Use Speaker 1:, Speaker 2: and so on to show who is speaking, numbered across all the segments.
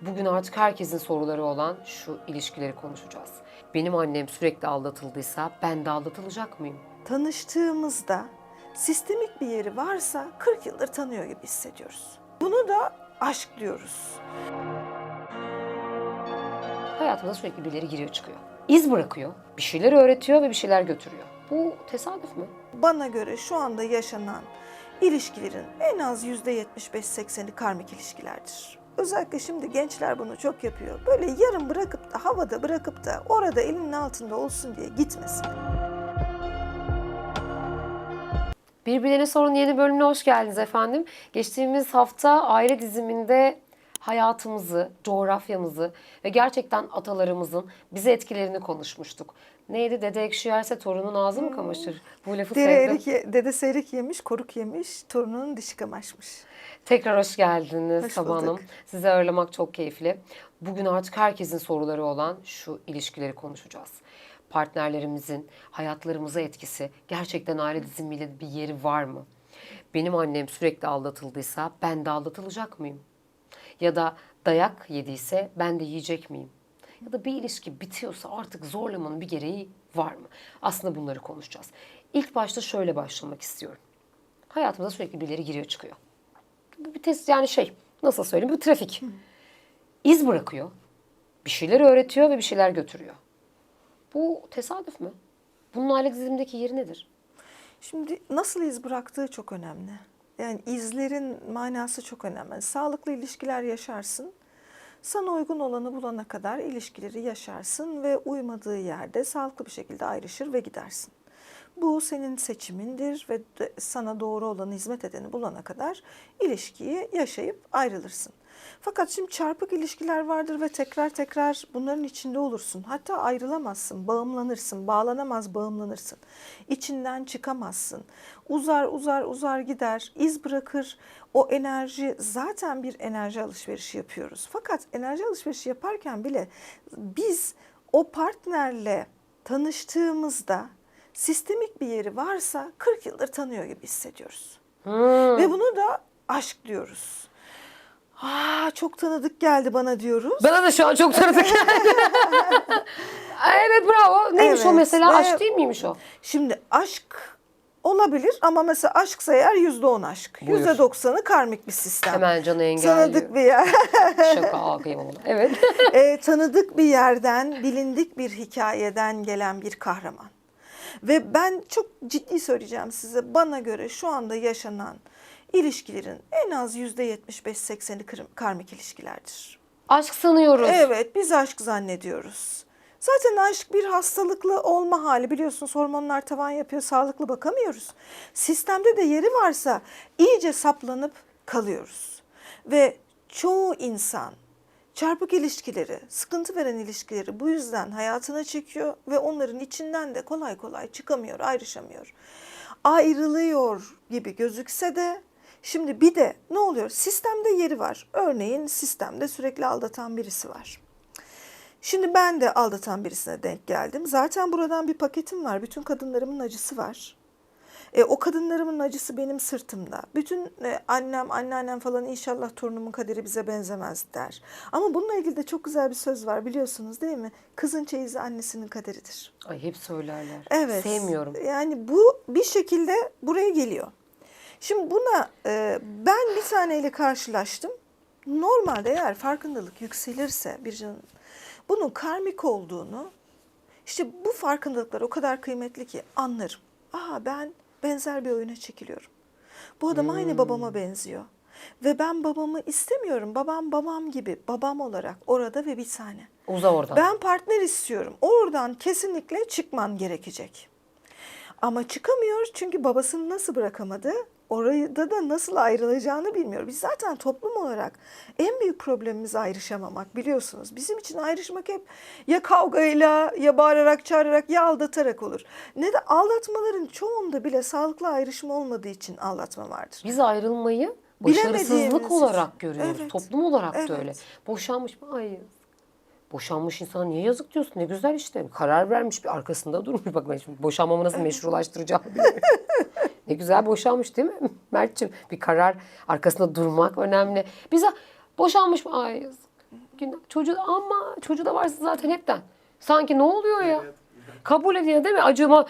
Speaker 1: Bugün artık herkesin soruları olan şu ilişkileri konuşacağız. Benim annem sürekli aldatıldıysa ben de aldatılacak mıyım?
Speaker 2: tanıştığımızda sistemik bir yeri varsa 40 yıldır tanıyor gibi hissediyoruz. Bunu da aşk diyoruz.
Speaker 1: Hayatımıza sürekli birileri giriyor çıkıyor. İz bırakıyor, bir şeyler öğretiyor ve bir şeyler götürüyor. Bu tesadüf mü?
Speaker 2: Bana göre şu anda yaşanan ilişkilerin en az %75-80'i karmik ilişkilerdir. Özellikle şimdi gençler bunu çok yapıyor. Böyle yarım bırakıp da havada bırakıp da orada elinin altında olsun diye gitmesin.
Speaker 1: Birbirlerine Sorun yeni bölümüne hoş geldiniz efendim. Geçtiğimiz hafta aile diziminde hayatımızı, coğrafyamızı ve gerçekten atalarımızın bize etkilerini konuşmuştuk. Neydi? Dede ekşi yerse torunun ağzı mı kamaşır? Bu lafı
Speaker 2: Dere
Speaker 1: sevdim.
Speaker 2: erik ye- dede seyrek yemiş, koruk yemiş, torununun dişi kamaşmış.
Speaker 1: Tekrar hoş geldiniz
Speaker 2: Hoş
Speaker 1: Sabah Hanım.
Speaker 2: bulduk.
Speaker 1: Sizi ağırlamak çok keyifli. Bugün artık herkesin soruları olan şu ilişkileri konuşacağız. Partnerlerimizin hayatlarımıza etkisi gerçekten aile dizimiyle bir yeri var mı? Benim annem sürekli aldatıldıysa ben de aldatılacak mıyım? Ya da dayak yediyse ben de yiyecek miyim? Ya da bir ilişki bitiyorsa artık zorlamanın bir gereği var mı? Aslında bunları konuşacağız. İlk başta şöyle başlamak istiyorum. Hayatımıza sürekli birileri giriyor çıkıyor. Bu bir test yani şey nasıl söyleyeyim bu trafik. İz bırakıyor. Bir şeyler öğretiyor ve bir şeyler götürüyor. Bu tesadüf mü? Bunun aile dizimindeki yeri nedir?
Speaker 2: Şimdi nasıl iz bıraktığı çok önemli. Yani izlerin manası çok önemli. Sağlıklı ilişkiler yaşarsın. Sana uygun olanı bulana kadar ilişkileri yaşarsın ve uymadığı yerde sağlıklı bir şekilde ayrışır ve gidersin. Bu senin seçimindir ve sana doğru olanı hizmet edeni bulana kadar ilişkiyi yaşayıp ayrılırsın. Fakat şimdi çarpık ilişkiler vardır ve tekrar tekrar bunların içinde olursun. Hatta ayrılamazsın, bağımlanırsın, bağlanamaz bağımlanırsın. İçinden çıkamazsın. Uzar uzar uzar gider, iz bırakır. O enerji zaten bir enerji alışverişi yapıyoruz. Fakat enerji alışverişi yaparken bile biz o partnerle tanıştığımızda sistemik bir yeri varsa 40 yıldır tanıyor gibi hissediyoruz. Ve bunu da aşk diyoruz. Aa, çok tanıdık geldi bana diyoruz.
Speaker 1: Bana da şu an çok tanıdık geldi. evet bravo. Neymiş o
Speaker 2: Evet,
Speaker 1: mesela?
Speaker 2: ve-
Speaker 1: Aşk değil miymiş o?
Speaker 2: Şimdi aşk olabilir ama mesela aşksa eğer yüzde on aşk.
Speaker 1: Buyur.
Speaker 2: Yüzde doksanı karmik bir sistem.
Speaker 1: Hemen canı engelliyor.
Speaker 2: Tanıdık bir yer.
Speaker 1: Şaka aa, kıyamam. Evet.
Speaker 2: e, tanıdık bir yerden, bilindik bir hikayeden gelen bir kahraman. Ve ben çok ciddi söyleyeceğim size bana göre şu anda yaşanan ilişkilerin en az yüzde 75-80'i kır- karmik ilişkilerdir.
Speaker 1: Aşk sanıyoruz.
Speaker 2: Evet biz aşk zannediyoruz. Zaten aşk bir hastalıklı olma hali biliyorsunuz hormonlar tavan yapıyor sağlıklı bakamıyoruz. Sistemde de yeri varsa iyice saplanıp kalıyoruz. Ve çoğu insan çarpık ilişkileri, sıkıntı veren ilişkileri bu yüzden hayatına çekiyor ve onların içinden de kolay kolay çıkamıyor, ayrışamıyor. Ayrılıyor gibi gözükse de şimdi bir de ne oluyor? Sistemde yeri var. Örneğin sistemde sürekli aldatan birisi var. Şimdi ben de aldatan birisine denk geldim. Zaten buradan bir paketim var. Bütün kadınlarımın acısı var. E, o kadınlarımın acısı benim sırtımda. Bütün e, annem, anneannem falan inşallah torunumun kaderi bize benzemez der. Ama bununla ilgili de çok güzel bir söz var biliyorsunuz değil mi? Kızın çeyizi annesinin kaderidir.
Speaker 1: Ay hep söylerler.
Speaker 2: Evet.
Speaker 1: Sevmiyorum.
Speaker 2: Yani bu bir şekilde buraya geliyor. Şimdi buna e, ben bir taneyle karşılaştım. Normalde eğer farkındalık yükselirse bir canın bunun karmik olduğunu işte bu farkındalıklar o kadar kıymetli ki anlarım. Aa ben benzer bir oyuna çekiliyorum. Bu adam aynı babama benziyor. Ve ben babamı istemiyorum. Babam babam gibi babam olarak orada ve bir tane.
Speaker 1: Uza oradan.
Speaker 2: Ben partner istiyorum. Oradan kesinlikle çıkman gerekecek. Ama çıkamıyor çünkü babasını nasıl bırakamadı? Orada da nasıl ayrılacağını bilmiyor. Biz zaten toplum olarak en büyük problemimiz ayrışamamak biliyorsunuz. Bizim için ayrışmak hep ya kavgayla ya bağırarak çağırarak ya aldatarak olur. Ne de aldatmaların çoğunda bile sağlıklı ayrışma olmadığı için aldatma vardır.
Speaker 1: Biz ayrılmayı başarısızlık olarak görüyoruz.
Speaker 2: Evet.
Speaker 1: Toplum olarak
Speaker 2: Evet.
Speaker 1: da öyle. Boşanmış mı? Ay Boşanmış insana niye yazık diyorsun? Ne güzel işte. Karar vermiş bir arkasında durmuş. Bak ben şimdi boşanmamı nasıl meşrulaştıracağım. ne güzel boşanmış değil mi Mert'ciğim? Bir karar arkasında durmak önemli. Bize boşanmış mı? Ay yazık. günah. Çocuğu ama çocuğu da varsa zaten hepten. Sanki ne oluyor ya? Kabul ediyor değil mi? Acıma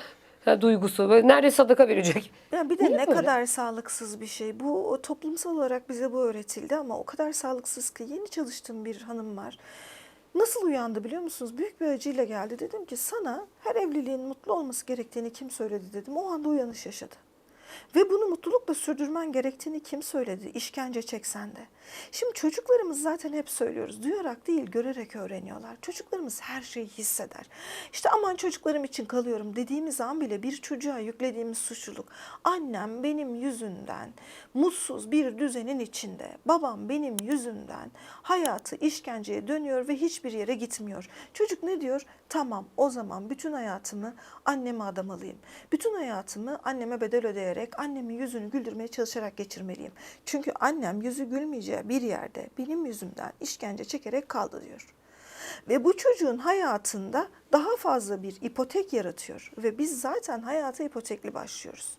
Speaker 1: e, duygusu. Böyle neredeyse sadaka verecek.
Speaker 2: Ya bir de
Speaker 1: Niye
Speaker 2: ne
Speaker 1: böyle?
Speaker 2: kadar sağlıksız bir şey. Bu o toplumsal olarak bize bu öğretildi ama o kadar sağlıksız ki yeni çalıştığım bir hanım var. Nasıl uyandı biliyor musunuz? Büyük bir acıyla geldi. Dedim ki sana her evliliğin mutlu olması gerektiğini kim söyledi dedim. O anda uyanış yaşadı. Ve bunu mutlulukla sürdürmen gerektiğini kim söyledi? İşkence çeksen de. Şimdi çocuklarımız zaten hep söylüyoruz. Duyarak değil, görerek öğreniyorlar. Çocuklarımız her şeyi hisseder. İşte aman çocuklarım için kalıyorum dediğimiz an bile bir çocuğa yüklediğimiz suçluluk. Annem benim yüzümden mutsuz bir düzenin içinde. Babam benim yüzümden hayatı işkenceye dönüyor ve hiçbir yere gitmiyor. Çocuk ne diyor? Tamam o zaman bütün hayatımı anneme adamalıyım. Bütün hayatımı anneme bedel ödeyerek annemin yüzünü güldürmeye çalışarak geçirmeliyim. Çünkü annem yüzü gülmeyeceği bir yerde benim yüzümden işkence çekerek kaldı diyor. Ve bu çocuğun hayatında daha fazla bir ipotek yaratıyor. Ve biz zaten hayata ipotekli başlıyoruz.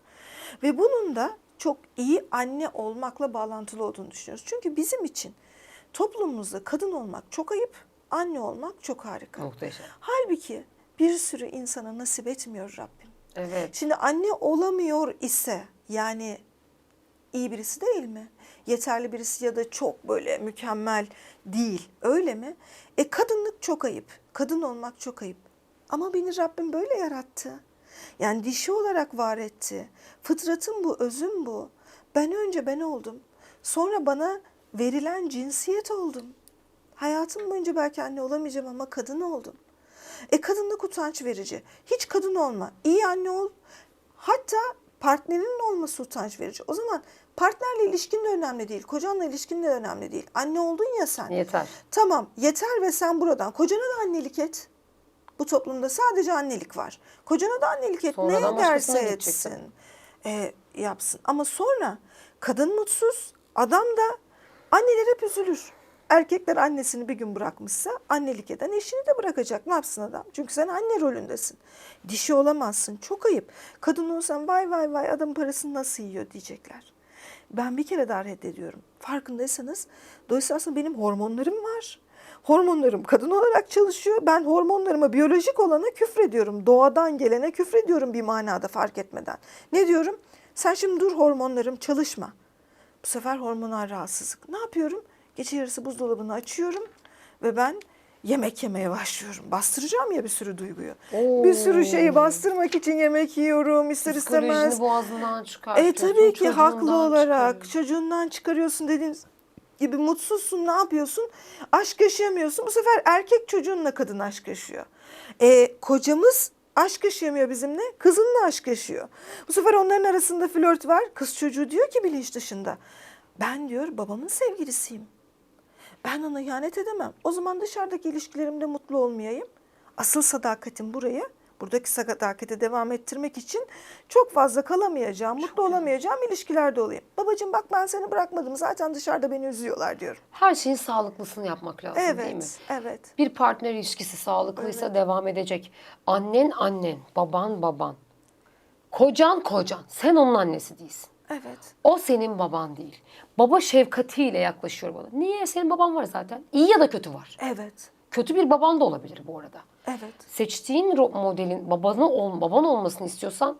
Speaker 2: Ve bunun da çok iyi anne olmakla bağlantılı olduğunu düşünüyoruz. Çünkü bizim için toplumumuzda kadın olmak çok ayıp, anne olmak çok harika.
Speaker 1: Muhteşem.
Speaker 2: Halbuki bir sürü insana nasip etmiyor Rabbim.
Speaker 1: Evet.
Speaker 2: Şimdi anne olamıyor ise yani iyi birisi değil mi? Yeterli birisi ya da çok böyle mükemmel değil. Öyle mi? E kadınlık çok ayıp. Kadın olmak çok ayıp. Ama beni Rabbim böyle yarattı. Yani dişi olarak var etti. Fıtratım bu, özüm bu. Ben önce ben oldum. Sonra bana verilen cinsiyet oldum. Hayatım boyunca belki anne olamayacağım ama kadın oldum. E kadınlık utanç verici. Hiç kadın olma. İyi anne ol. Hatta partnerinin olması utanç verici. O zaman partnerle ilişkin de önemli değil. Kocanla ilişkin de önemli değil. Anne oldun ya sen.
Speaker 1: Yeter.
Speaker 2: Tamam yeter ve sen buradan kocana da annelik et. Bu toplumda sadece annelik var. Kocana da annelik et.
Speaker 1: Sonradan
Speaker 2: ne derse etsin. E, yapsın. Ama sonra kadın mutsuz, adam da anneler hep üzülür. Erkekler annesini bir gün bırakmışsa annelik eden eşini de bırakacak. Ne yapsın adam? Çünkü sen anne rolündesin. Dişi olamazsın. Çok ayıp. Kadın olsan vay vay vay adam parasını nasıl yiyor diyecekler. Ben bir kere daha reddediyorum. Farkındaysanız dolayısıyla aslında benim hormonlarım var. Hormonlarım kadın olarak çalışıyor. Ben hormonlarıma biyolojik olana küfrediyorum. Doğadan gelene küfrediyorum bir manada fark etmeden. Ne diyorum? Sen şimdi dur hormonlarım çalışma. Bu sefer hormonal rahatsızlık. Ne yapıyorum? Gece yarısı buzdolabını açıyorum ve ben yemek yemeye başlıyorum. Bastıracağım ya bir sürü duyguyu. Bir sürü şeyi bastırmak için yemek yiyorum ister istemez.
Speaker 1: Psikolojini boğazından çıkartıyorsun.
Speaker 2: E tabii ki haklı
Speaker 1: çocuğundan
Speaker 2: olarak
Speaker 1: çıkarıyorsun.
Speaker 2: çocuğundan çıkarıyorsun dediğiniz gibi mutsuzsun ne yapıyorsun? Aşk yaşayamıyorsun. Bu sefer erkek çocuğunla kadın aşk yaşıyor. E, kocamız aşk yaşayamıyor bizimle. Kızınla aşk yaşıyor. Bu sefer onların arasında flört var. Kız çocuğu diyor ki bilinç dışında. Ben diyor babamın sevgilisiyim. Ben ona ihanet edemem. O zaman dışarıdaki ilişkilerimde mutlu olmayayım. Asıl sadakatim buraya. Buradaki sadakati devam ettirmek için çok fazla kalamayacağım, mutlu olamayacağım ilişkilerde olayım. Babacığım bak ben seni bırakmadım. Zaten dışarıda beni üzüyorlar diyorum.
Speaker 1: Her şeyin sağlıklısını yapmak lazım değil mi?
Speaker 2: Evet, evet.
Speaker 1: Bir partner ilişkisi sağlıklıysa devam edecek. Annen annen, baban baban. Kocan kocan. Sen onun annesi değilsin.
Speaker 2: Evet.
Speaker 1: O senin baban değil. Baba şefkatiyle yaklaşıyor bana. Niye? Senin baban var zaten. İyi ya da kötü var.
Speaker 2: Evet.
Speaker 1: Kötü bir baban da olabilir bu arada.
Speaker 2: Evet.
Speaker 1: Seçtiğin modelin babanı ol, baban olmasını istiyorsan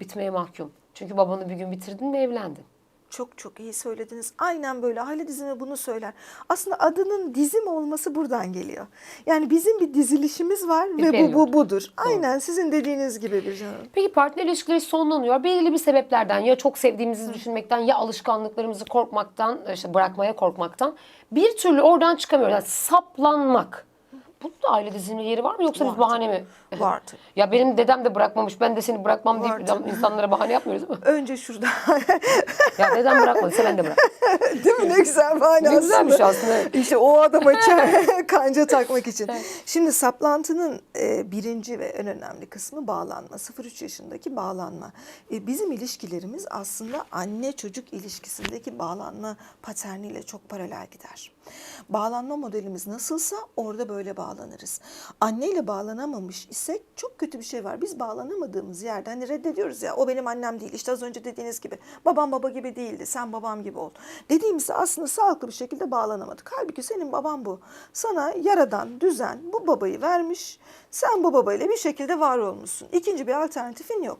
Speaker 1: bitmeye mahkum. Çünkü babanı bir gün bitirdin ve evlendin.
Speaker 2: Çok çok iyi söylediniz. Aynen böyle. Aile dizimi bunu söyler. Aslında adının dizim olması buradan geliyor. Yani bizim bir dizilişimiz var
Speaker 1: Bir
Speaker 2: ve bu, bu budur. Aynen sizin dediğiniz gibi bir canım.
Speaker 1: Peki partner ilişkileri sonlanıyor. Belirli bir sebeplerden ya çok sevdiğimizi düşünmekten ya alışkanlıklarımızı korkmaktan, işte bırakmaya korkmaktan bir türlü oradan çıkamıyoruz. Yani saplanmak. Bunun da aile diziminde yeri var mı yoksa
Speaker 2: Var
Speaker 1: biz bahane mi?
Speaker 2: Var tabii.
Speaker 1: Ya benim dedem de bırakmamış ben de seni bırakmam deyip insanlara bahane yapmıyoruz değil mi?
Speaker 2: Önce şurada.
Speaker 1: Ya dedem bırakmadıysa ben de bırak.
Speaker 2: Değil mi? Ne güzel bahane
Speaker 1: Ne güzelmiş aslında.
Speaker 2: İşte o adama kanca takmak için. Şimdi saplantının e, birinci ve en önemli kısmı bağlanma. 0-3 yaşındaki bağlanma. E, bizim ilişkilerimiz aslında anne çocuk ilişkisindeki bağlanma paterniyle çok paralel gider. Bağlanma modelimiz nasılsa orada böyle bağlanırız. Anneyle bağlanamamış isek çok kötü bir şey var. Biz bağlanamadığımız yerde hani reddediyoruz ya o benim annem değil. İşte az önce dediğiniz gibi babam baba gibi değildi. Sen babam gibi ol. Dediğimizde aslında sağlıklı bir şekilde bağlanamadık. Halbuki senin baban bu. Sana yaradan, düzen bu babayı vermiş. Sen bu babayla bir şekilde var olmuşsun. İkinci bir alternatifin yok.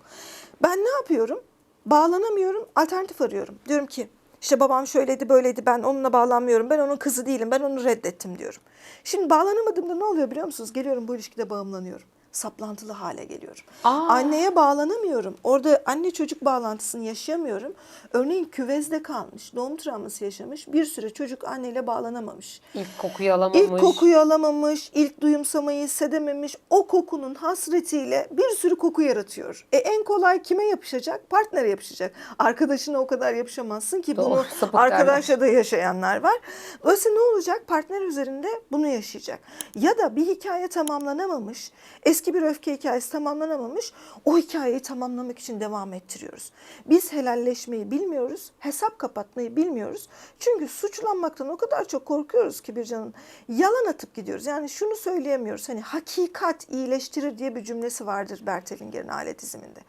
Speaker 2: Ben ne yapıyorum? Bağlanamıyorum, alternatif arıyorum. Diyorum ki işte babam şöyleydi böyleydi ben onunla bağlanmıyorum. Ben onun kızı değilim ben onu reddettim diyorum. Şimdi bağlanamadığımda ne oluyor biliyor musunuz? Geliyorum bu ilişkide bağımlanıyorum. Saplantılı hale geliyorum.
Speaker 1: Aa.
Speaker 2: Anneye bağlanamıyorum. Orada anne çocuk bağlantısını yaşayamıyorum. Örneğin küvezde kalmış, doğum travması yaşamış. Bir süre çocuk anneyle bağlanamamış.
Speaker 1: İlk kokuyu alamamış.
Speaker 2: İlk kokuyu alamamış, ilk duyumsamayı hissedememiş. O kokunun hasretiyle bir sürü koku yaratıyor. E en kolay kime yapışacak? Partnere yapışacak. Arkadaşına o kadar yapışamazsın ki
Speaker 1: Doğru,
Speaker 2: bunu arkadaşla da yaşayanlar var. Dolayısıyla ne olacak? Partner üzerinde bunu yaşayacak. Ya da bir hikaye tamamlanamamış, eski bir öfke hikayesi tamamlanamamış, o hikayeyi tamamlamak için devam ettiriyoruz. Biz helalleşmeyi bilmiyoruz, hesap kapatmayı bilmiyoruz. Çünkü suçlanmaktan o kadar çok korkuyoruz ki bir canın yalan atıp gidiyoruz. Yani şunu söyleyemiyoruz. Hani hakikat iyileştirir diye bir cümlesi vardır Bert Hellinger'in alet diziminde.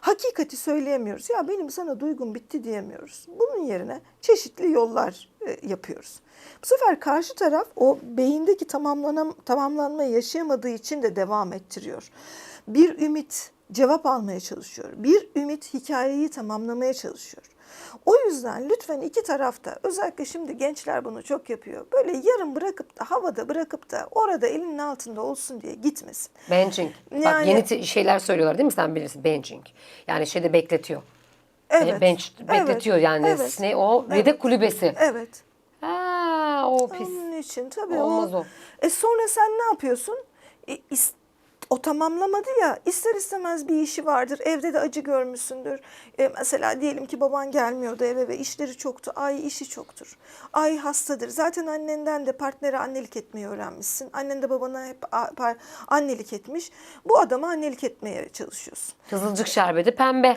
Speaker 2: Hakikati söyleyemiyoruz. Ya benim sana duygum bitti diyemiyoruz. Bunun yerine çeşitli yollar yapıyoruz. Bu sefer karşı taraf o beyindeki tamamlanam, tamamlanmayı yaşayamadığı için de devam ettiriyor. Bir ümit cevap almaya çalışıyor. Bir ümit hikayeyi tamamlamaya çalışıyor. O yüzden lütfen iki tarafta özellikle şimdi gençler bunu çok yapıyor. Böyle yarım bırakıp da havada bırakıp da orada elinin altında olsun diye gitmesin.
Speaker 1: Benching. Bak
Speaker 2: Yani-
Speaker 1: yeni te- şeyler söylüyorlar değil mi sen bilirsin benching. Yani şeyde bekletiyor.
Speaker 2: Evet.
Speaker 1: Bench bekletiyor
Speaker 2: evet,
Speaker 1: yani
Speaker 2: evet,
Speaker 1: ne o yedek kulübesi.
Speaker 2: Evet.
Speaker 1: Ha o pis.
Speaker 2: Onun için tabii
Speaker 1: Olmaz
Speaker 2: o.
Speaker 1: o.
Speaker 2: E sonra sen ne yapıyorsun? E, o tamamlamadı ya ister istemez bir işi vardır. Evde de acı görmüşsündür. E, mesela diyelim ki baban gelmiyordu eve ve işleri çoktu. Ay işi çoktur. Ay hastadır. Zaten annenden de partnere annelik etmeyi öğrenmişsin. Annen de babana hep annelik etmiş. Bu adama annelik etmeye çalışıyorsun.
Speaker 1: Kızılcık şerbeti pembe.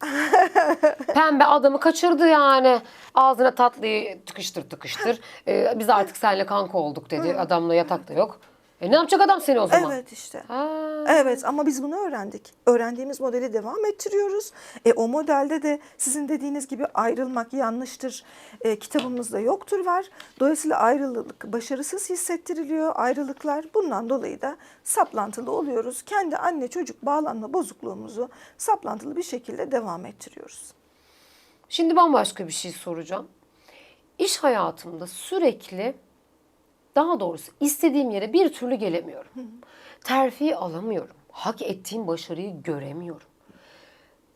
Speaker 1: pembe adamı kaçırdı yani. Ağzına tatlıyı tıkıştır tıkıştır. Ee, biz artık seninle kanka olduk dedi. Adamla yatakta yok. E ne yapacak adam seni o zaman?
Speaker 2: Evet işte.
Speaker 1: Ha.
Speaker 2: Evet ama biz bunu öğrendik. Öğrendiğimiz modeli devam ettiriyoruz. E, o modelde de sizin dediğiniz gibi ayrılmak yanlıştır. E, kitabımızda yoktur var. Dolayısıyla ayrılık başarısız hissettiriliyor ayrılıklar. Bundan dolayı da saplantılı oluyoruz. Kendi anne çocuk bağlanma bozukluğumuzu saplantılı bir şekilde devam ettiriyoruz.
Speaker 1: Şimdi bambaşka bir şey soracağım. İş hayatımda sürekli daha doğrusu istediğim yere bir türlü gelemiyorum. Terfi alamıyorum. Hak ettiğim başarıyı göremiyorum.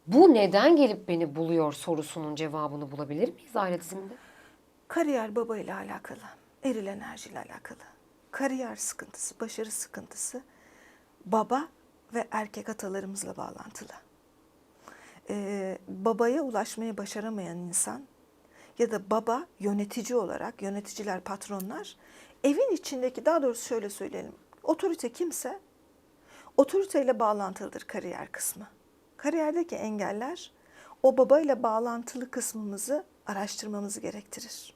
Speaker 1: Bu neden gelip beni buluyor sorusunun cevabını bulabilir miyiz aile diziminde?
Speaker 2: Kariyer baba ile alakalı, eril enerjiyle alakalı. Kariyer sıkıntısı, başarı sıkıntısı baba ve erkek atalarımızla bağlantılı. Ee, babaya ulaşmayı başaramayan insan ya da baba yönetici olarak, yöneticiler, patronlar evin içindeki daha doğrusu şöyle söyleyelim. Otorite kimse otoriteyle bağlantılıdır kariyer kısmı. Kariyerdeki engeller o babayla bağlantılı kısmımızı araştırmamızı gerektirir.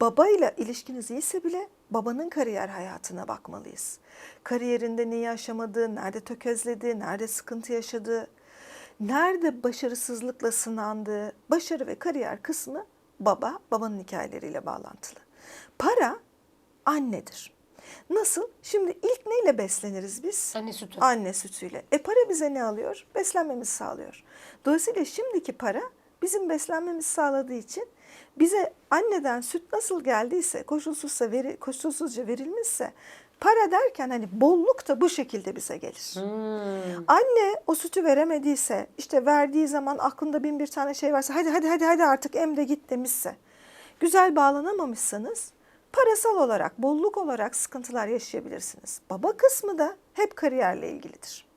Speaker 2: Babayla ilişkiniz iyiyse bile babanın kariyer hayatına bakmalıyız. Kariyerinde neyi aşamadığı, nerede tökezledi, nerede sıkıntı yaşadığı, nerede başarısızlıkla sınandığı, başarı ve kariyer kısmı baba, babanın hikayeleriyle bağlantılı. Para annedir. Nasıl? Şimdi ilk neyle besleniriz biz?
Speaker 1: Anne sütü.
Speaker 2: Anne sütüyle. E para bize ne alıyor? Beslenmemizi sağlıyor. Dolayısıyla şimdiki para bizim beslenmemizi sağladığı için bize anneden süt nasıl geldiyse, koşulsuzsa veri, koşulsuzca verilmişse para derken hani bolluk da bu şekilde bize gelir.
Speaker 1: Hmm.
Speaker 2: Anne o sütü veremediyse, işte verdiği zaman aklında bin bir tane şey varsa hadi hadi hadi hadi artık emde git demişse, güzel bağlanamamışsanız parasal olarak, bolluk olarak sıkıntılar yaşayabilirsiniz. Baba kısmı da hep kariyerle ilgilidir.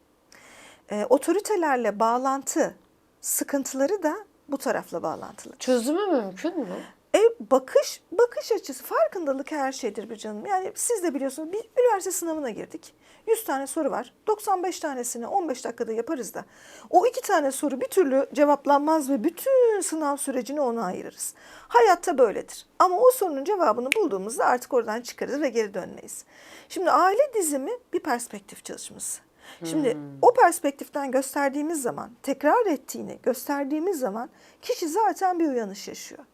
Speaker 2: Ee, otoritelerle bağlantı sıkıntıları da bu tarafla bağlantılı.
Speaker 1: Çözümü mümkün mü?
Speaker 2: E bakış bakış açısı farkındalık her şeydir bir canım. Yani siz de biliyorsunuz bir üniversite sınavına girdik. 100 tane soru var. 95 tanesini 15 dakikada yaparız da. O iki tane soru bir türlü cevaplanmaz ve bütün sınav sürecini ona ayırırız. Hayatta böyledir. Ama o sorunun cevabını bulduğumuzda artık oradan çıkarız ve geri dönmeyiz. Şimdi aile dizimi bir perspektif çalışması. Şimdi o perspektiften gösterdiğimiz zaman, tekrar ettiğini gösterdiğimiz zaman kişi zaten bir uyanış yaşıyor.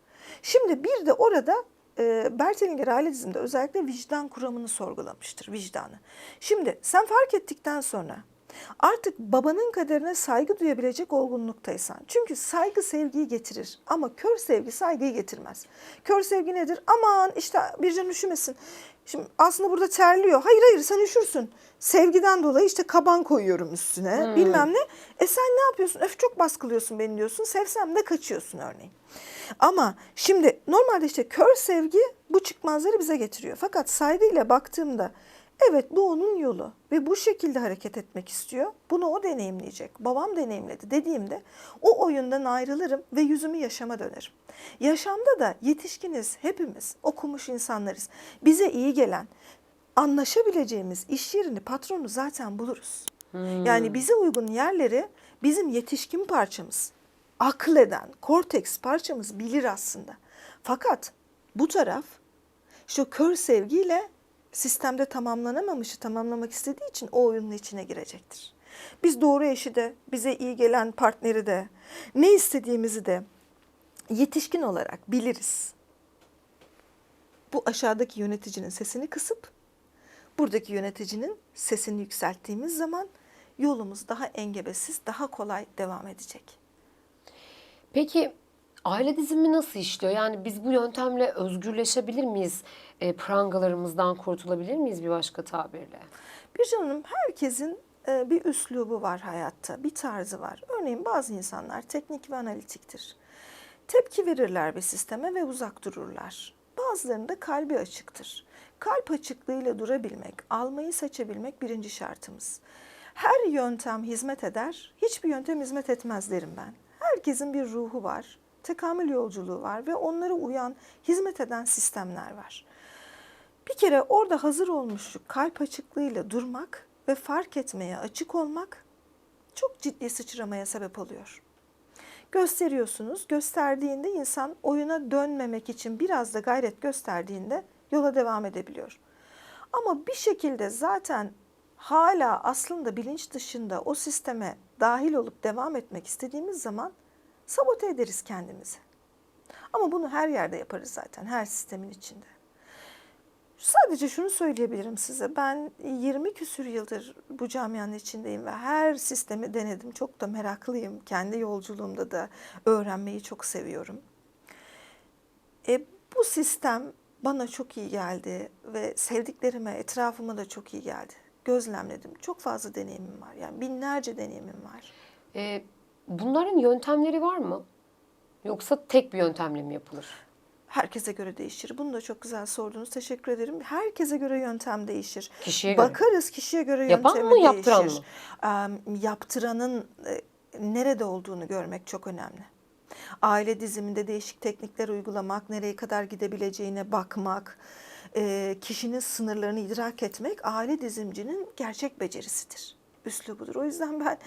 Speaker 2: Şimdi bir de orada e, Bert Hellinger aile diziminde özellikle vicdan kuramını sorgulamıştır, vicdanı. Şimdi sen fark ettikten sonra artık babanın kaderine saygı duyabilecek olgunluktaysan. Çünkü saygı sevgiyi getirir ama kör sevgi saygıyı getirmez. Kör sevgi nedir? Aman işte bir can üşümesin. Şimdi aslında burada terliyor. Hayır hayır sen üşürsün. Sevgiden dolayı işte kaban koyuyorum üstüne bilmem ne. E sen ne yapıyorsun? Öf çok baskılıyorsun beni diyorsun. Sevsem de kaçıyorsun örneğin. Ama şimdi normalde işte kör sevgi bu çıkmazları bize getiriyor. Fakat saygıyla baktığımda evet bu onun yolu ve bu şekilde hareket etmek istiyor. Bunu o deneyimleyecek. Babam deneyimledi dediğimde o oyundan ayrılırım ve yüzümü yaşama dönerim. Yaşamda da yetişkiniz hepimiz okumuş insanlarız. Bize iyi gelen anlaşabileceğimiz iş yerini patronu zaten buluruz. Yani bize uygun yerleri bizim yetişkin parçamız, akleden, korteks parçamız bilir aslında. Fakat bu taraf şu kör sevgiyle sistemde tamamlanamamışı tamamlamak istediği için o oyunun içine girecektir. Biz doğru eşi de, bize iyi gelen partneri de, ne istediğimizi de yetişkin olarak biliriz. Bu aşağıdaki yöneticinin sesini kısıp buradaki yöneticinin sesini yükselttiğimiz zaman yolumuz daha engebesiz, daha kolay devam edecek.
Speaker 1: Peki aile dizimi nasıl işliyor? Yani biz bu yöntemle özgürleşebilir miyiz? E, prangalarımızdan kurtulabilir miyiz bir başka tabirle?
Speaker 2: Bir canım herkesin e, bir üslubu var hayatta, bir tarzı var. Örneğin bazı insanlar teknik ve analitiktir. Tepki verirler bir sisteme ve uzak dururlar. Bazılarında kalbi açıktır. Kalp açıklığıyla durabilmek, almayı seçebilmek birinci şartımız. Her yöntem hizmet eder, hiçbir yöntem hizmet etmez derim ben. Herkesin bir ruhu var, tekamül yolculuğu var ve onlara uyan, hizmet eden sistemler var. Bir kere orada hazır olmuş kalp açıklığıyla durmak ve fark etmeye açık olmak çok ciddi sıçramaya sebep oluyor. Gösteriyorsunuz, gösterdiğinde insan oyuna dönmemek için biraz da gayret gösterdiğinde yola devam edebiliyor. Ama bir şekilde zaten hala aslında bilinç dışında o sisteme dahil olup devam etmek istediğimiz zaman sabote ederiz kendimizi. Ama bunu her yerde yaparız zaten, her sistemin içinde. Sadece şunu söyleyebilirim size. Ben 20 küsür yıldır bu camianın içindeyim ve her sistemi denedim. Çok da meraklıyım. Kendi yolculuğumda da öğrenmeyi çok seviyorum. E, bu sistem bana çok iyi geldi ve sevdiklerime, etrafıma da çok iyi geldi. Gözlemledim. Çok fazla deneyimim var. Yani binlerce deneyimim var.
Speaker 1: E, bunların yöntemleri var mı? Yoksa tek bir yöntemle mi yapılır?
Speaker 2: Herkese göre değişir. Bunu da çok güzel sordunuz. Teşekkür ederim. Herkese göre yöntem değişir.
Speaker 1: Kişiye göre.
Speaker 2: Bakarız kişiye göre
Speaker 1: Yapan
Speaker 2: yöntemi
Speaker 1: mı, yaptıran.
Speaker 2: Em, yaptıranın e, nerede olduğunu görmek çok önemli. Aile diziminde değişik teknikler uygulamak, nereye kadar gidebileceğine bakmak, e, kişinin sınırlarını idrak etmek aile dizimcinin gerçek becerisidir. Üslubudur. O yüzden ben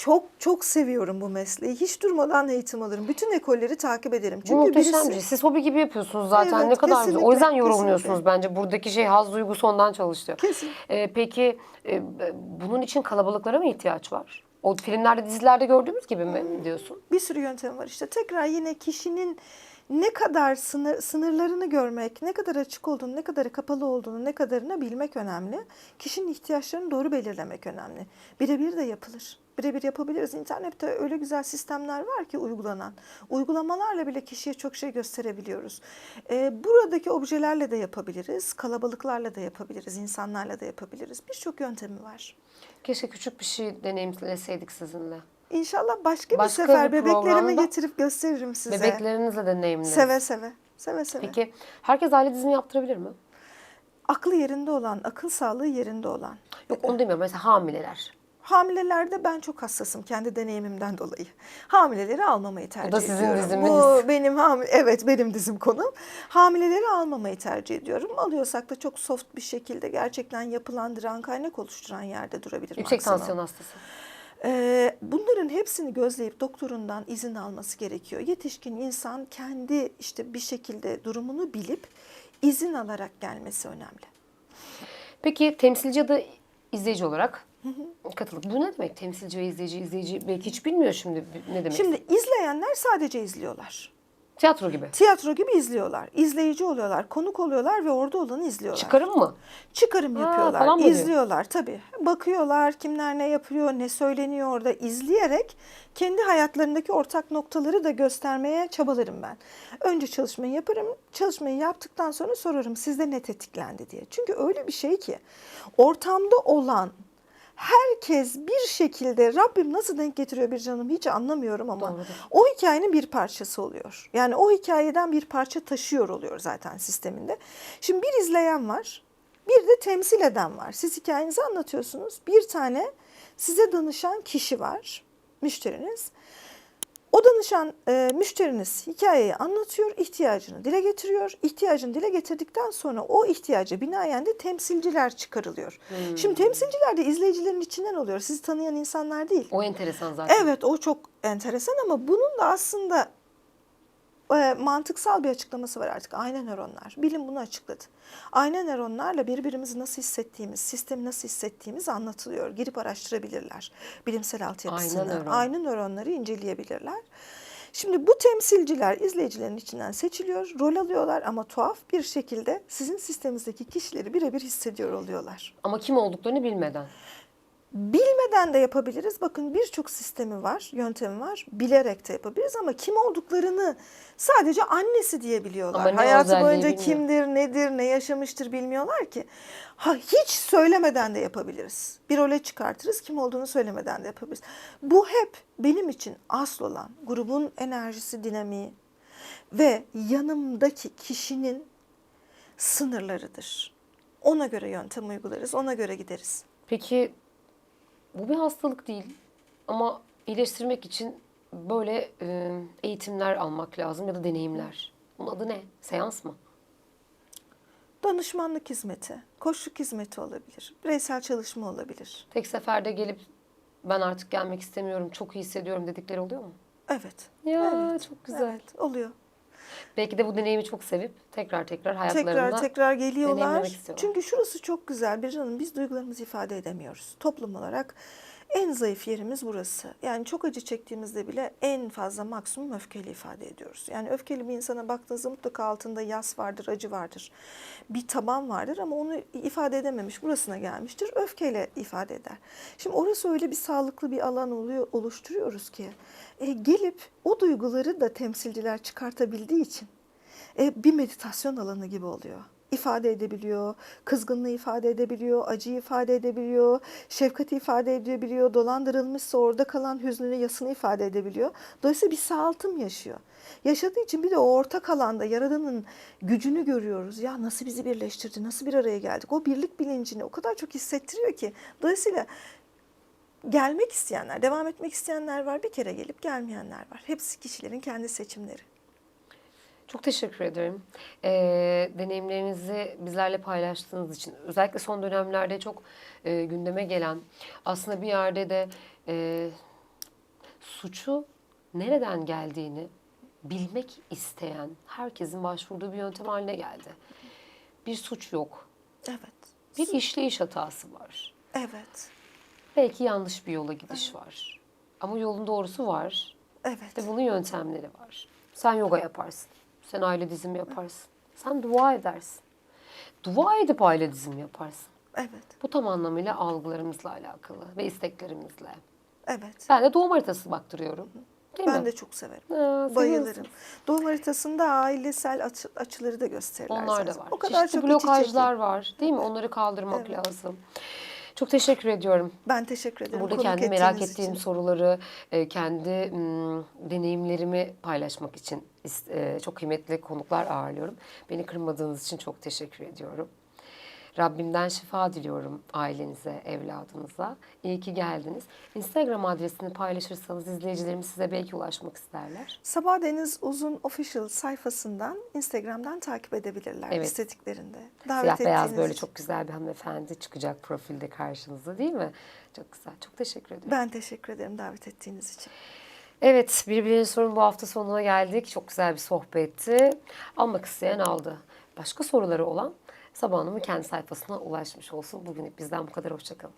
Speaker 2: çok çok seviyorum bu mesleği. Hiç durmadan eğitim alırım. Bütün ekolleri takip ederim.
Speaker 1: Bu
Speaker 2: Çünkü
Speaker 1: muhteşem
Speaker 2: birisi
Speaker 1: bir şey. Siz hobi gibi yapıyorsunuz zaten.
Speaker 2: Evet,
Speaker 1: ne kadar güzel. O yüzden yorumluyorsunuz
Speaker 2: kesinlikle.
Speaker 1: bence. Buradaki şey haz duygusu ondan çalışıyor.
Speaker 2: Kesin.
Speaker 1: E, peki e, bunun için kalabalıklara mı ihtiyaç var? O filmlerde, dizilerde gördüğümüz gibi mi diyorsun?
Speaker 2: bir sürü yöntem var. İşte tekrar yine kişinin ne kadar sınır, sınırlarını görmek, ne kadar açık olduğunu, ne kadar kapalı olduğunu, ne kadarını bilmek önemli. Kişinin ihtiyaçlarını doğru belirlemek önemli. Birebir de yapılır. Birebir yapabiliriz. İnternette öyle güzel sistemler var ki uygulanan. Uygulamalarla bile kişiye çok şey gösterebiliyoruz. Ee, buradaki objelerle de yapabiliriz, kalabalıklarla da yapabiliriz, insanlarla da yapabiliriz. Birçok yöntemi var.
Speaker 1: Keşke küçük bir şey deneyimleseydik sizinle.
Speaker 2: İnşallah başka,
Speaker 1: Başka
Speaker 2: bir sefer
Speaker 1: bir
Speaker 2: bebeklerimi getirip gösteririm size.
Speaker 1: Bebeklerinizle deneyimleriz.
Speaker 2: Seve seve. Seve seve.
Speaker 1: Peki herkes aile dizimi yaptırabilir mi?
Speaker 2: Aklı yerinde olan, akıl sağlığı yerinde olan.
Speaker 1: Yok onu demiyorum. Mesela hamileler.
Speaker 2: Hamilelerde ben çok hassasım kendi deneyimimden dolayı. Hamileleri almamayı tercih
Speaker 1: da sizin
Speaker 2: ediyorum.
Speaker 1: diziminiz.
Speaker 2: Bu benim evet benim dizim konum. Hamileleri almamayı tercih ediyorum. Alıyorsak da çok soft bir şekilde gerçekten yapılandıran, kaynak oluşturan yerde durabilir
Speaker 1: Yüksek
Speaker 2: maksimum.
Speaker 1: tansiyon hastası.
Speaker 2: Ee, bunların hepsini gözleyip doktorundan izin alması gerekiyor. Yetişkin insan kendi işte bir şekilde durumunu bilip izin alarak gelmesi önemli.
Speaker 1: Peki temsilci ya da izleyici olarak katılıp bu ne demek temsilci ve izleyici izleyici belki hiç bilmiyor şimdi ne demek.
Speaker 2: Şimdi izleyenler sadece izliyorlar.
Speaker 1: tiyatro gibi.
Speaker 2: Tiyatro gibi izliyorlar. İzleyici oluyorlar, konuk oluyorlar ve orada olanı izliyorlar.
Speaker 1: Çıkarım mı?
Speaker 2: Çıkarım
Speaker 1: Ha,
Speaker 2: yapıyorlar,
Speaker 1: falan mı
Speaker 2: izliyorlar tabii. Bakıyorlar kimler ne yapıyor, ne söyleniyor orada izleyerek kendi hayatlarındaki ortak noktaları da göstermeye çabalarım ben. Önce çalışmayı yaparım, çalışmayı yaptıktan sonra sorarım sizde ne tetiklendi diye. Çünkü öyle bir şey ki ortamda olan herkes bir şekilde Rabbim nasıl denk getiriyor bir canım hiç anlamıyorum ama
Speaker 1: Doğrudur.
Speaker 2: o hikayenin bir parçası oluyor. Yani o hikayeden bir parça taşıyor oluyor zaten sisteminde. Şimdi bir izleyen var, bir de temsil eden var. Siz hikayenizi anlatıyorsunuz. Bir tane size danışan kişi var, müşteriniz. O danışan e, müşteriniz hikayeyi anlatıyor, ihtiyacını dile getiriyor. İhtiyacını dile getirdikten sonra o ihtiyaca binaen de temsilciler çıkarılıyor. Şimdi temsilciler de izleyicilerin içinden oluyor. Sizi tanıyan insanlar değil.
Speaker 1: O enteresan zaten.
Speaker 2: Evet o çok enteresan ama bunun da aslında e, mantıksal bir açıklaması var artık. Ayna nöronlar. Bilim bunu açıkladı. Ayna nöronlarla birbirimizi nasıl hissettiğimiz, sistemi nasıl hissettiğimiz anlatılıyor. Girip araştırabilirler. Bilimsel altyapısını.
Speaker 1: Ayna nöron.
Speaker 2: Ayna nöronları inceleyebilirler. Şimdi bu temsilciler izleyicilerin içinden seçiliyor, rol alıyorlar ama tuhaf bir şekilde sizin sisteminizdeki kişileri birebir hissediyor oluyorlar.
Speaker 1: Ama kim olduklarını bilmeden.
Speaker 2: Bilmeden de yapabiliriz. Bakın birçok sistemi var, yöntemi var. Bilerek de yapabiliriz ama kim olduklarını sadece annesi diyebiliyorlar.
Speaker 1: Ama ne
Speaker 2: Hayatı
Speaker 1: özelliği
Speaker 2: boyunca
Speaker 1: bilmiyor.
Speaker 2: kimdir, nedir, ne yaşamıştır bilmiyorlar ki. Ha hiç söylemeden de yapabiliriz. Bir role çıkartırız, kim olduğunu söylemeden de yapabiliriz. Bu hep benim için asıl olan grubun enerjisi, dinamiği ve yanımdaki kişinin sınırlarıdır. Ona göre yöntem uygularız, ona göre gideriz.
Speaker 1: Peki bu bir hastalık değil ama iyileştirmek için böyle e, eğitimler almak lazım ya da deneyimler. Bunun adı ne? Seans mı?
Speaker 2: Danışmanlık hizmeti, koçluk hizmeti olabilir, bireysel çalışma olabilir.
Speaker 1: Tek seferde gelip ben artık gelmek istemiyorum, çok iyi hissediyorum dedikleri oluyor mu?
Speaker 2: Evet.
Speaker 1: Ya
Speaker 2: evet,
Speaker 1: çok güzel.
Speaker 2: Evet, oluyor.
Speaker 1: Belki de bu deneyimi çok sevip tekrar tekrar hayatlarında
Speaker 2: Tekrar tekrar geliyorlar. Çünkü şurası çok güzel bir canım biz duygularımızı ifade edemiyoruz. Toplum olarak en zayıf yerimiz burası. Yani çok acı çektiğimizde bile en fazla maksimum öfkeyle ifade ediyoruz. Yani öfkeli bir insana baktığınızda mutlaka altında yas vardır, acı vardır. Bir taban vardır ama onu ifade edememiş, burasına gelmiştir. Öfkeyle ifade eder. Şimdi orası öyle bir sağlıklı bir alan oluyor, oluşturuyoruz ki e, gelip o duyguları da temsilciler çıkartabildiği için e, bir meditasyon alanı gibi oluyor. İfade edebiliyor, kızgınlığı ifade edebiliyor, acıyı ifade edebiliyor, şefkati ifade edebiliyor, dolandırılmışsa orada kalan hüznünü, yasını ifade edebiliyor. Dolayısıyla bir sağaltım yaşıyor. Yaşadığı için bir de o ortak alanda Yaradan'ın gücünü görüyoruz. Ya nasıl bizi birleştirdi, nasıl bir araya geldik? O birlik bilincini o kadar çok hissettiriyor ki. Dolayısıyla gelmek isteyenler, devam etmek isteyenler var, bir kere gelip gelmeyenler var. Hepsi kişilerin kendi seçimleri.
Speaker 1: Çok teşekkür ederim. Ee, deneyimlerinizi bizlerle paylaştığınız için. Özellikle son dönemlerde çok e, gündeme gelen, aslında bir yerde de e, suçu nereden geldiğini bilmek isteyen herkesin başvurduğu bir yöntem haline geldi. Bir suç yok.
Speaker 2: Evet.
Speaker 1: Bir işleyiş hatası var.
Speaker 2: Evet.
Speaker 1: Belki yanlış bir yola gidiş var. Ama yolun doğrusu var.
Speaker 2: Evet.
Speaker 1: İşte bunun yöntemleri var. Sen yoga yaparsın. Sen aile dizimi yaparsın. Sen dua edersin. Dua edip aile dizimi yaparsın.
Speaker 2: Evet.
Speaker 1: Bu tam anlamıyla algılarımızla alakalı ve isteklerimizle.
Speaker 2: Evet.
Speaker 1: Ben de doğum haritası baktırıyorum. Değil
Speaker 2: ben
Speaker 1: mi?
Speaker 2: de çok severim.
Speaker 1: Ha, seviyorsun.
Speaker 2: Bayılırım. Doğum haritasında ailesel açı- açıları da gösterirler.
Speaker 1: Onlar da
Speaker 2: zaten.
Speaker 1: var.
Speaker 2: O kadar
Speaker 1: Çeşitli
Speaker 2: çok
Speaker 1: blokajlar var. Değil mi? Onları kaldırmak
Speaker 2: Evet.
Speaker 1: lazım. Çok teşekkür ediyorum.
Speaker 2: Ben teşekkür ederim.
Speaker 1: Burada
Speaker 2: konuk
Speaker 1: kendi merak ettiğim
Speaker 2: için.
Speaker 1: soruları, e, kendi deneyimlerimi paylaşmak için e, çok kıymetli konuklar ağırlıyorum. Beni kırmadığınız için çok teşekkür ediyorum. Rabbimden şifa diliyorum ailenize, evladınıza. İyi ki geldiniz. Instagram adresini paylaşırsanız izleyicilerimiz size belki ulaşmak isterler.
Speaker 2: Sabah Deniz Uzun official sayfasından Instagram'dan takip edebilirler
Speaker 1: Evet.
Speaker 2: istediklerinde. Davet
Speaker 1: Siyah beyaz böyle
Speaker 2: için.
Speaker 1: çok güzel bir hanımefendi çıkacak profilde karşınıza değil mi? Çok güzel. Çok teşekkür ederim.
Speaker 2: Ben teşekkür ederim davet ettiğiniz için.
Speaker 1: Evet, birbirinin sorun bu hafta sonuna geldik. Çok güzel bir sohbetti. Almak isteyen aldı. Başka soruları olan Sabah Hanım'ın kendi sayfasına ulaşmış olsun. Bugünlük bizden bu kadar. Hoşçakalın.